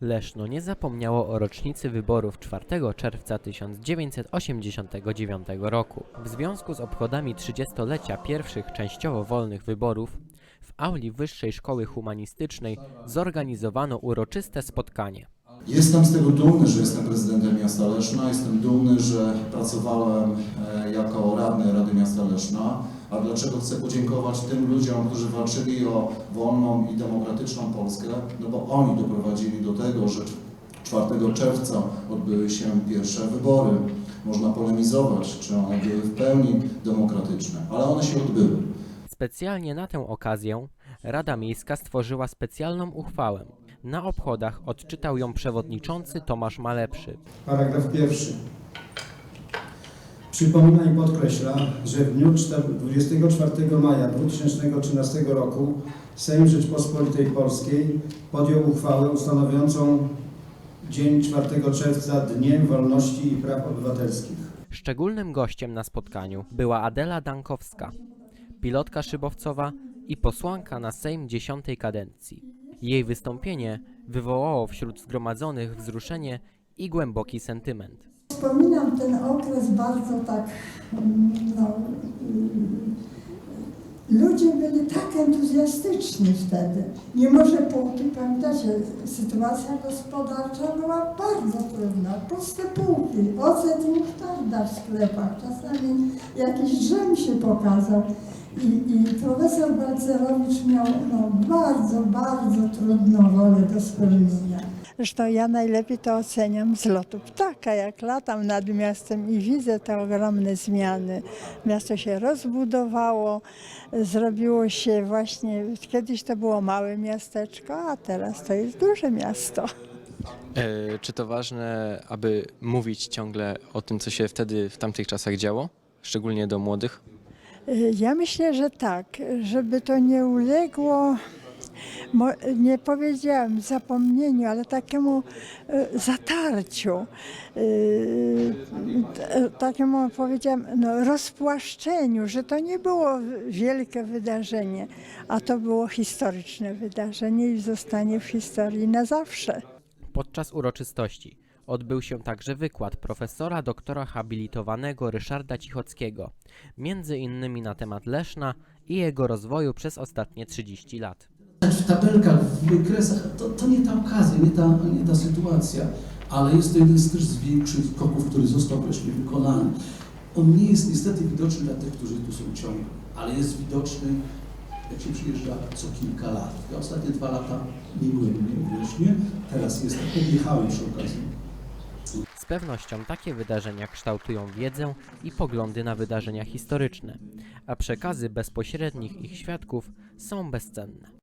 Leszno nie zapomniało o rocznicy wyborów 4 czerwca 1989 roku. W związku z obchodami 30-lecia pierwszych częściowo wolnych wyborów w auli Wyższej Szkoły Humanistycznej zorganizowano uroczyste spotkanie. Jestem z tego dumny, że jestem prezydentem miasta Leszna. Jestem dumny, że pracowałem e, jako radny Rady Miasta Leszna. A dlaczego chcę podziękować tym ludziom, którzy walczyli o wolną i demokratyczną Polskę? No bo oni doprowadzili do tego, że 4 czerwca odbyły się pierwsze wybory. Można polemizować, czy one były w pełni demokratyczne, ale one się odbyły. Specjalnie na tę okazję Rada Miejska stworzyła specjalną uchwałę. Na obchodach odczytał ją przewodniczący Tomasz Malepszy. Paragraf pierwszy. Przypomina i podkreśla, że w dniu czter- 24 maja 2013 roku Sejm Rzeczpospolitej Polskiej podjął uchwałę ustanawiającą dzień 4 czerwca Dniem Wolności i Praw Obywatelskich. Szczególnym gościem na spotkaniu była Adela Dankowska, pilotka szybowcowa i posłanka na Sejm dziesiątej kadencji. Jej wystąpienie wywołało wśród zgromadzonych wzruszenie i głęboki sentyment. Wspominam ten okres bardzo tak, no, mm, ludzie byli tak entuzjastyczni wtedy. Mimo, że półki, pamiętacie, sytuacja gospodarcza była bardzo trudna. Puste półki, ocet i musztarda w sklepach, czasami jakiś drzem się pokazał. I, I profesor Balcerowicz miał no, bardzo, bardzo trudną rolę do spełnienia. Zresztą ja najlepiej to oceniam z lotu ptaka, jak latam nad miastem i widzę te ogromne zmiany. Miasto się rozbudowało, zrobiło się właśnie, kiedyś to było małe miasteczko, a teraz to jest duże miasto. E, Czy to ważne, aby mówić ciągle o tym, co się wtedy, w tamtych czasach działo? Szczególnie do młodych? Y, Ja myślę, że tak, żeby to nie uległo, nie powiedziałam zapomnieniu, ale takiemu y, zatarciu, y, t- takiemu powiedziałam no, rozpłaszczeniu, że to nie było wielkie wydarzenie, a to było historyczne wydarzenie i zostanie w historii na zawsze. Podczas uroczystości odbył się także wykład profesora doktora habilitowanego Ryszarda Cichockiego, między innymi na temat Leszna i jego rozwoju przez ostatnie 30 lat. W tabelkach, w wykresach, to, to nie ta okazja, nie ta, nie ta sytuacja, ale jest to jeden z też z większych kroków, który został wreszcie wykonany. On nie jest niestety widoczny dla tych, którzy tu są ciągle, ale jest widoczny, jak się przyjeżdża co kilka lat. Ja ostatnie dwa lata nie byłem Lesznie, teraz jestem, podjechałem przy okazji. Z pewnością takie wydarzenia kształtują wiedzę i poglądy na wydarzenia historyczne, a przekazy bezpośrednich ich świadków są bezcenne.